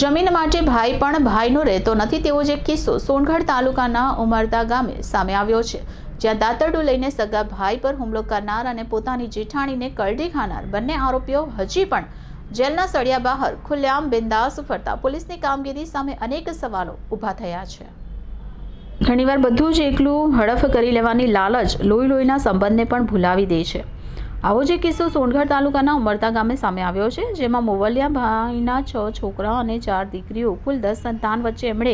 જમીન માટે ભાઈ પણ ભાઈનો રહેતો નથી, તેવો જ કિસ્સો સોનગઢ તાલુકાના ઉમરદા ગામે સામે આવ્યો છે. જ્યાં દાતરડું લઈને સગા ભાઈ પર હુમલો કરનાર અને પોતાની જેઠાણીને કરડી ખાનાર બંને આરોપીઓ હજી પણ જેલના સળિયા બહાર ખુલ્લેઆમ બિંદાસ ફરતા પોલીસની કામગીરી સામે અનેક સવાલો ઊભા થયા છે. ઘણીવાર બધું જ એકલું હડફ કરી લેવાની લાલચ લોહી લોહીના સંબંધને પણ ભૂલાવી દે છે. આવો જ કિસ્સો સોનગઢ તાલુકાના ઉમરતા ગામે સામે આવ્યો છે, જેમાં મોવલિયા ભાઈના છ છોકરા અને ચાર દીકરીઓ કુલ દસ સંતાન વચ્ચે એમણે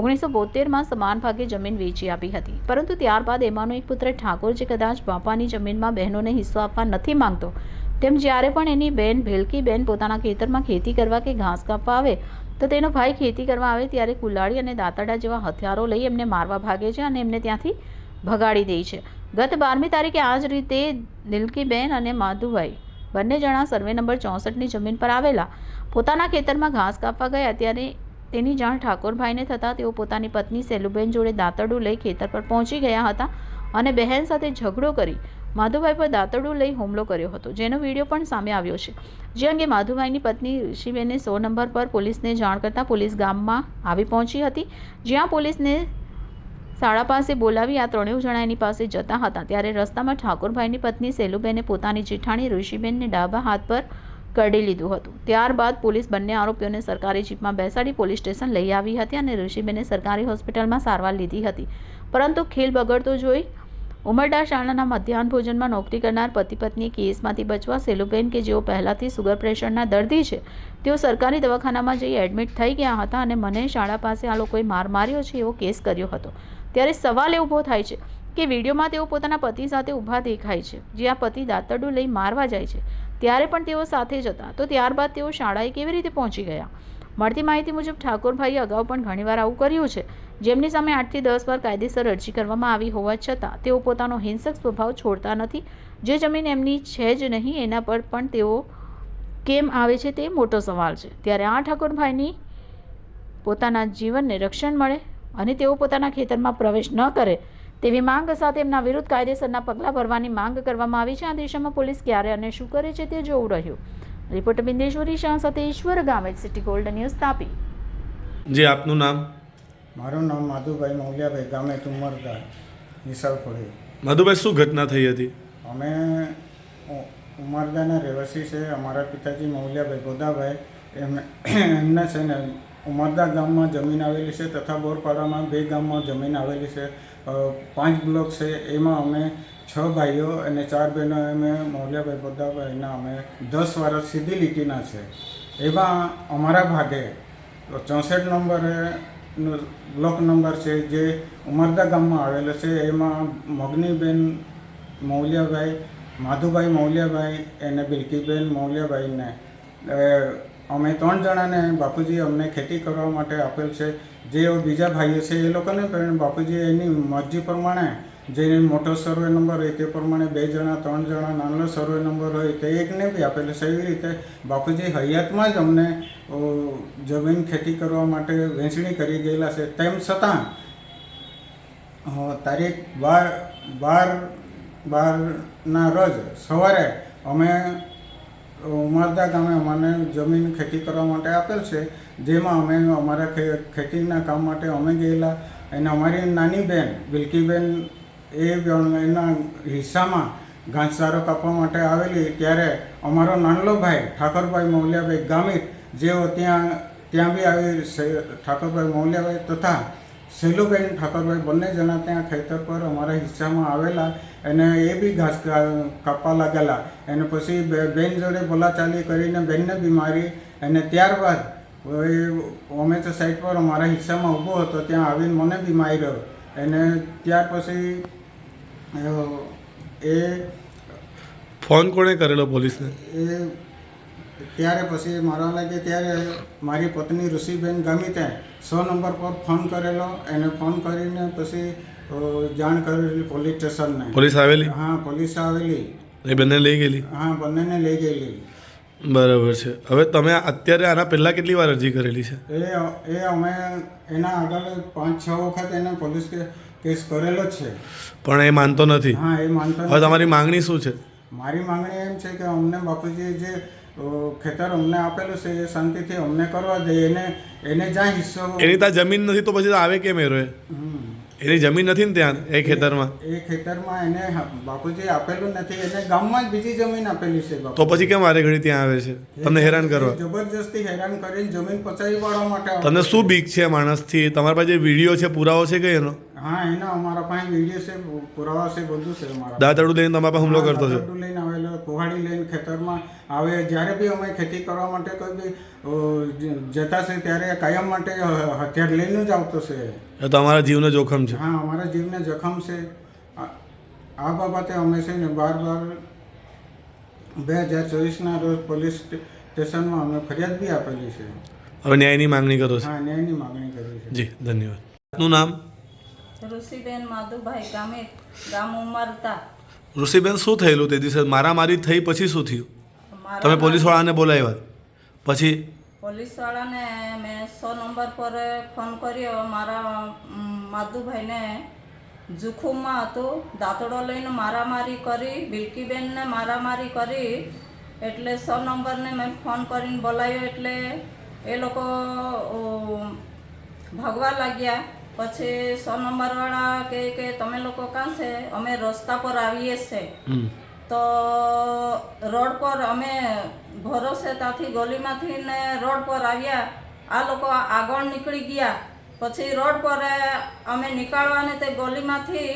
ઓગણીસો બોતેરમાં સમાન ભાગે જમીન વેચી આપી હતી. પરંતુ ત્યારબાદ એમાંનો એક પુત્ર ઠાકોર, જે કદાચ બાપાની જમીનમાં બહેનોને હિસ્સો આપવા નથી માંગતો, તેમ જ્યારે પણ એની બહેન ભેલકી બહેન પોતાના ખેતરમાં ખેતી કરવા કે ઘાસ કાપવા આવે, તો તેનો ભાઈ ખેતી કરવા આવે ત્યારે કુલાડી અને દાંતરડા જેવા હથિયારો લઈ એમને મારવા ભાગે છે અને એમને ત્યાંથી ભગાડી દે છે. ગત બારમી તારીખે આ જ રીતે દિલકીબેન અને માધુભાઈ બંને જણા સર્વે નંબર ચોસઠની જમીન પર આવેલા. પોતાના ખેતરમાં ઘાસ કાપવા ગયા ત્યારે તેની જાણ ઠાકોરભાઈને થતાં તેઓ પોતાની પત્ની સેલુબેન જોડે દાંતરડું લઈ ખેતર પર પહોંચી ગયા હતા અને બહેન સાથે ઝઘડો કરી માધુભાઈ પર દાંતરડું લઈ હુમલો કર્યો હતો, જેનો વીડિયો પણ સામે આવ્યો છે. જે અંગે માધુભાઈની પત્ની ઋષિબેને સો નંબર પર પોલીસને જાણ કરતાં પોલીસ ગામમાં આવી પહોંચી હતી, જ્યાં પોલીસને શાળા પાસે બોલાવી આ ત્રણેય જણા એની પાસે જતા હતા. ત્યારે રસ્તામાં ઠાકોરભાઈની પત્ની સેલુબેને પોતાની જેઠાણી ઋષિબેનને ડાબા હાથ પર કરડી લીધું હતું. ત્યારબાદ પોલીસ બંને આરોપીઓને સરકારી જીપમાં બેસાડી પોલીસ સ્ટેશન લઈ આવી હતી અને ઋષિબેને સરકારી હોસ્પિટલમાં સારવાર લીધી હતી. પરંતુ ખેલ બગડતો જોઈ ઉમરડા શાળાના મધ્યાહન ભોજનમાં નોકરી કરનાર પતિ પત્ની કેસમાંથી બચવા સેલુબેન કે જેઓ પહેલાંથી સુગર પ્રેશરના દર્દી છે, તેઓ સરકારી દવાખાનામાં જઈ એડમિટ થઈ ગયા હતા અને મને શાળા પાસે આ લોકોએ માર માર્યો છે એવો કેસ કર્યો હતો. ત્યારે સવાલ એ ઊભો થાય છે કે વિડીયોમાં તેઓ પોતાના પતિ સાથે ઊભા દેખાય છે, જે આ પતિ દાંતરડું લઈ મારવા જાય છે. ત્યારે પણ તેઓ સાથે જ હતા. તો ત્યારબાદ તેઓ શાળાએ કેવી રીતે પહોંચી ગયા? મળતી માહિતી મુજબ ઠાકોરભાઈએ અગાઉ પણ ઘણીવાર આવું કર્યું છે. જેમની સામે આઠથી દસ વાર કાયદેસર અરજી કરવામાં આવી હોવા છતાં તેઓ પોતાનો હિંસક સ્વભાવ છોડતા નથી. જે જમીન એમની છે જ નહીં, એના પર પણ તેઓ કેમ આવે છે તે મોટો સવાલ છે. ત્યારે આ ઠાકોરભાઈની પોતાના જીવનને રક્ષણ મળે અને તેઓ પોતાના ખેતરમાં પ્રવેશ ન કરે તેવી માંગ સાથે એમના વિરુદ્ધ કાયદેસરના પગલાં ભરવાની માંગ કરવામાં આવી છે. આ દિશામાં પોલીસ ક્યારે અને શું કરે છે તે જોવું રહ્યું. રિપોર્ટર બિંદેશ્વરી શાહ સાથે ઈશ્વર ગામે સિટી ગોલ્ડ ન્યૂઝ તાપી. જે આપનું નામ? મારું નામ માધુભાઈ મોલિયાભાઈ ગામે તુમરદા નિશાળખોડી માધુભાઈ શું ઘટના થઈ હતી? અમે ઉમરદાના રહેવાસી છે. અમારા પિતાજી મૌલિયાભાઈ ગોદાભાઈ એમને એમને છે ને ઉમરદા ગામમાં જમીન આવેલી છે તથા બોરપાડામાં બે ગામમાં જમીન આવેલી છે. પાંચ બ્લોક છે. એમાં અમે છ ભાઈઓ અને ચાર બહેનો અમે મૌલિયાભાઈ બધાભાઈના અમે દસ વર્ષ સીધી લીટીના છે. એમાં અમારા ભાગે ચોસઠ નંબરે બ્લોક નંબર છે જે ઉમરદા ગામમાં આવેલો છે. એમાં મગનીબેન મૌલિયાભાઈ માધુભાઈ મૌલિયાભાઈ અને બિલકીબેન મૌલિયાભાઈને અમે ત્રણ જણાને બાપુજી અમને ખેતી કરવા માટે આપેલ છે. જે બીજા ભાઈઓ છે, એ લોકોને પણ બાપુજી એની મરજી પ્રમાણે જે મોટો સર્વે નંબર હોય તે પ્રમાણે બે જણા, ત્રણ જણા, નાનો સર્વે નંબર હોય તે એકને બી આપેલો છે. એવી રીતે બાપુજી હયાતમાં જ અમને જમીન ખેતી કરવા માટે વહેંચણી કરી ગયેલા છે. તેમ છતાં તારીખ બાર બાર બારના રોજ સવારે અમે ઉમરદા ગામે અમને જમીન ખેતી કરવા માટે આપેલ છે, જેમાં અમે અમારા ખેતીના કામ માટે અમે ગયેલા. અને અમારી નાની બહેન બિલકીબેન એ એના હિસ્સામાં ઘાસચારો કાપવા માટે આવેલી. ત્યારે અમારો નાનલો ભાઈ ઠાકોરભાઈ મૌલિયાભાઈ ગામિત, જેઓ ત્યાં ત્યાં બી આવી ઠાકોરભાઈ મૌલિયાભાઈ તથા સેલુબેન ઠાકોરભાઈ બંને જણા ત્યાં ખેતર પર અમારા હિસ્સામાં આવેલા. અને એ બી ઘાસ કાપવા લાગેલા. અને પછી બેન જોડે બોલાચાલી કરીને બેનને બીમારી અને ત્યારબાદ એ અમે તો સાઈડ પર અમારા હિસ્સામાં ઊભો હતો ત્યાં આવીને મને બી માર્યો. અને ત્યાર પછી એ ફોન કોણે કરેલો પોલીસને? એ ત્યારે પછી મારવા લાગે ત્યારે મારી પત્ની ઋષિબેન ગમી ત્યાં સો નંબર પર ફોન કરેલો. એને ફોન કરીને પછી જાણ કરેલી પોલીસ સ્ટેશનને. પોલીસ આવેલી? હા પોલીસ આવેલી. એ બંને લઈ ગયેલી? હા બંનેને લઈ ગયેલી. બરાબર છે. હવે તમે અત્યારે આના પહેલાં કેટલી વાર અરજી કરેલી છે? એ એ અમે એના આગળ પાંચ છ વખત એને પોલીસ કેસ કરેલો છે. પણ એ માનતો નથી? હા એ માનતો હવે તમારી માંગણી શું છે? મારી માંગણી એમ છે કે અમને બાપુજી જે તો ખેતર અમને આપેલું છે એ શાંતિથી અમને કરવા દે એને એને જ્યાં હિસ્સો એની ત્યાં જમીન નથી તો પછી આવે કેમ એ રોય એની જમીન નથી ને ત્યાં એ ખેતરમાં? એ ખેતરમાં એને બાપુજી આપેલું નથી એને ગામમાં જ બીજી જમીન આપેલી છે તો પછી કેમ મારે ઘડી ત્યાં આવે છે? તમને હેરાન કરવા? જબરજસ્તી હેરાન કરીને જમીન પચાવી પાડવા માટે. તમને શું બીક છે માણસથી? તમારા પાસે વીડિયો છે પુરાવો છે કે એનો? હા એના અમારા પાસે વીડિયો છે પુરાવા છે બધું છે દાતરડું લઈને તમારા પાસે હુમલો કરતો છે? લાકડું લઈને કુહાડી લઈને ખેતરમાં આવે. જ્યારે બી અમે ખેતી કરવા માટે કોઈ બી જતા છે ત્યારે કાયમ માટે હથિયાર લઈને જ આવતો છે. તમારા જીવને જોખમ છે. હા અમારા જીવને જોખમ છે. આ- આ બાબતે અમે છે ને બાર બાર બે હજાર ચોવીસના રોજ પોલીસ સ્ટેશનમાં અમે ફરિયાદ બી આપેલી છે. હવે ન્યાયની માંગણી કરો છો? હા ન્યાયની માંગણી કરી છે. જી ધન્યવાદ. આપનું નામ? ઋષિબેન માધુભાઈ ગામે ગામ ઉમરતા. ઋષિબેન શું થયેલું તે દિવસે? મારામારી થઈ પછી શું થયું? તમે પોલીસવાળાને બોલાવ્યા? પછી? પોલીસવાળાને મેં સો નંબર પર ફોન કર્યો. મારા માધુભાઈને જુખુમમાં હતું. દાંતડો લઈને મારામારી કરી. બિલકીબેનને મારામારી કરી. એટલે સો નંબરને મેં ફોન કરીને બોલાવ્યો. એટલે એ લોકો ભાગવા લાગ્યા. પછી સો નંબરવાળા કહે કે તમે લોકો કાં છે? અમે રસ્તા પર આવીએ છે. તો રોડ પર અમે ઘરો છે ત્યાંથી ગલીમાંથી ને રોડ પર આવ્યા. આ લોકો આગળ નીકળી ગયા. પછી રોડ પર અમે નીકળવાને તે ગલીમાંથી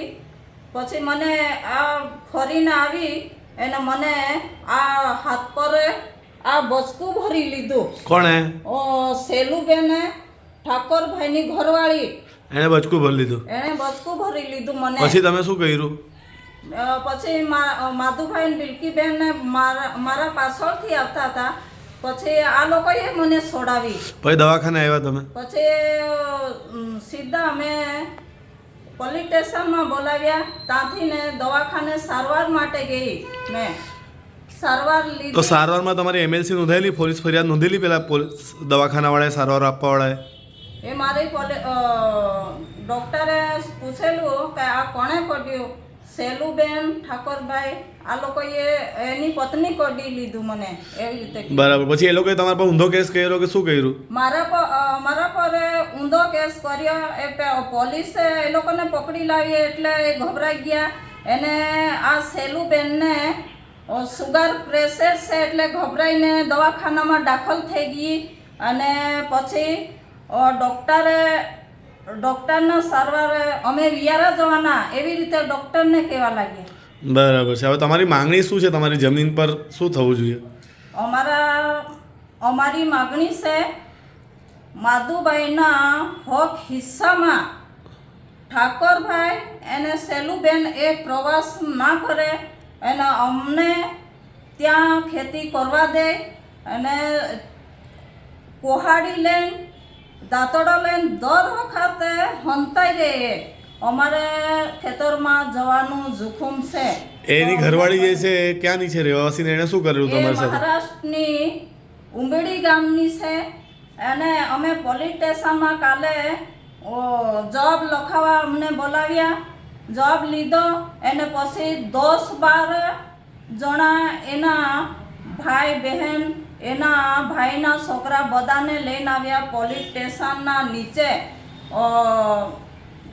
પછી મને આ ફરીને આવી એને મને આ હાથ પર આ બચકું ભરી લીધું. કોણે? સેલુબેને ઠાકોરભાઈની ઘરવાળી. એણે બચકું ભરી લીધું. એણે બચકું ભરી લીધું મને. પછી તમે શું કર્યું? પછી માધુભાઈ ને બિલકીબેન મારા મારા પાછળથી આવતા હતા. પછી આ લોકોએ મને છોડાવી. પછી દવાખાને આવ્યા તમે? પછી સીધા અમે પોલીસ સ્ટેશનમાં બોલાવ્યા. ત્યાંથી ને દવાખાને સારવાર માટે ગઈ મેં. સારવાર તો સારવારમાં તમારી એમએલસી નોંધાયેલી? પોલીસ ફરિયાદ નોંધેલી પેલા પોલીસ દવાખાનાવાળાએ સારવાર આપવાવાળાએ? એ મારી પોલી ડૉક્ટરે પૂછેલું કે આ કોણે કર્યું? સેલુબેન ઠાકોરભાઈ આ લોકોએ એની પત્ની કઢી લીધું મને એવી રીતે બરાબર. પછી એ લોકોએ તમારા પર ઊંધો કેસ કર્યો કે શું કર્યું? મારા પર મારા પર ઊંધો કેસ કર્યો એ પોલીસે એ લોકોને પકડી લાવી એટલે એ ગભરાઈ ગયા. એને આ સેલુબેનને સુગર પ્રેશર છે એટલે ગભરાઈને દવાખાનામાં દાખલ થઈ ગઈ અને પછી ડૉક્ટરે ડૉક્ટરના સારવાર અમે વિયારા જવાના એવી રીતે ડૉક્ટરને કહેવા લાગ્યા. બરાબર છે. હવે તમારી માંગણી શું છે? તમારી જમીન પર શું થવું જોઈએ? અમારા અમારી માગણી છે માધુભાઈના હક હિસ્સામાં ઠાકોરભાઈ અને સેલુબેન એ પ્રવાસ ના કરે અને અમને ત્યાં ખેતી કરવા દે અને કોહાડી લઈને દાંતડો લઈને દર વખતે હંતાઈ રહે અમારે ખેતરમાં જવાનું જોખમ છે. એની ઘરવાળી જે છે ક્યાંની છે રહેવાસી એને શું કરેલું તમારી સાથે? મહારાષ્ટ્રની ઉંબેડી ગામની છે. અને અમે પોલીસ સ્ટેશનમાં કાલે જોબ જવાબ લખાવા અમને બોલાવ્યા. જવાબ લીધો. એને પછી દસ બાર જણા એના ભાઈ બહેન એના ભાઈના છોકરા બધાને લઈને આવ્યા પોલીસ સ્ટેશનના નીચે.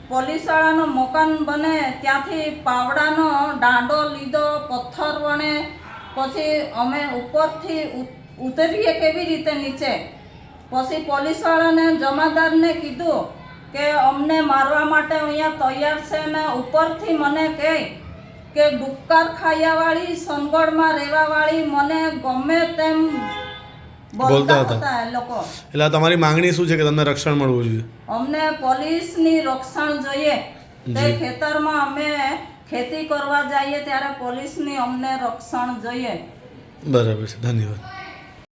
પોલીસવાળાનો મકાન બને ત્યાંથી પાવડાનો દાંડો લીધો, પથ્થર વણે. પછી અમે ઉપરથી ઉતરીએ કેવી રીતે નીચે? પછી પોલીસવાળાને જમાદારને કીધું કે અમને મારવા માટે અહીંયા તૈયાર છે ને ઉપરથી મને કહે કે ડુક્કર ખાયાવાળી, સનગઢમાં રહેવાવાળી, મને ગમે તેમ બોલતા હતા. હતા લોકો. એટલે તમારી માંગણી શું છે કે તમને રક્ષણ મળવું જોઈએ? અમને પોલીસની રક્ષણ જોઈએ. તે ખેતરમાં અમે ખેતી કરવા જઈએ ત્યારે પોલીસની અમને રક્ષણ જોઈએ. બરાબર છે. ધન્યવાદ.